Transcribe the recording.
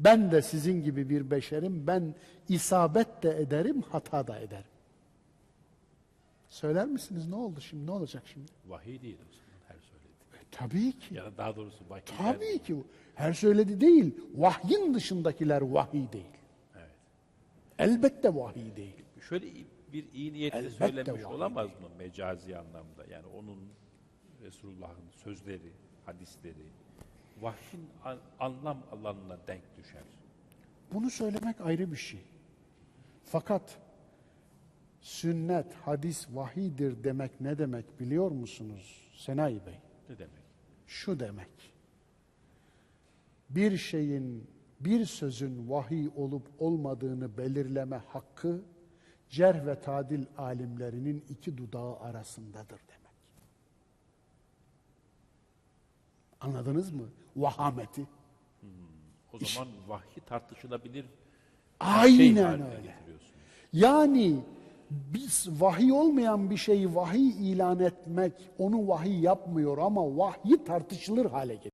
Ben de sizin gibi bir beşerim. Ben isabet de ederim, hata da ederim. Söyler misiniz ne oldu şimdi? Ne olacak şimdi? Vahiy değil o zaman her söylediği. E, tabii ki. Ya da daha doğrusu vahiy. Tabii ki. Her söyledi değil. Vahyin dışındakiler vahiy değil. Evet. Elbette vahiy değil. Şöyle bir iyi niyetle Elbette söylenmiş olamaz mı mecazi anlamda? Yani onun Resulullah'ın sözleri, hadisleri vahyin an- anlam alanına denk düşer. Bunu söylemek ayrı bir şey. Fakat sünnet, hadis, vahidir demek ne demek biliyor musunuz Senayi Bey? Ne demek? Şu demek. Bir şeyin, bir sözün vahiy olup olmadığını belirleme hakkı cerh ve tadil alimlerinin iki dudağı arasındadır demek. Anladınız mı? Vahameti. O zaman vahyi tartışılabilir şey Aynen haline öyle. Yani biz vahiy olmayan bir şeyi vahiy ilan etmek onu vahiy yapmıyor ama vahyi tartışılır hale getiriyor.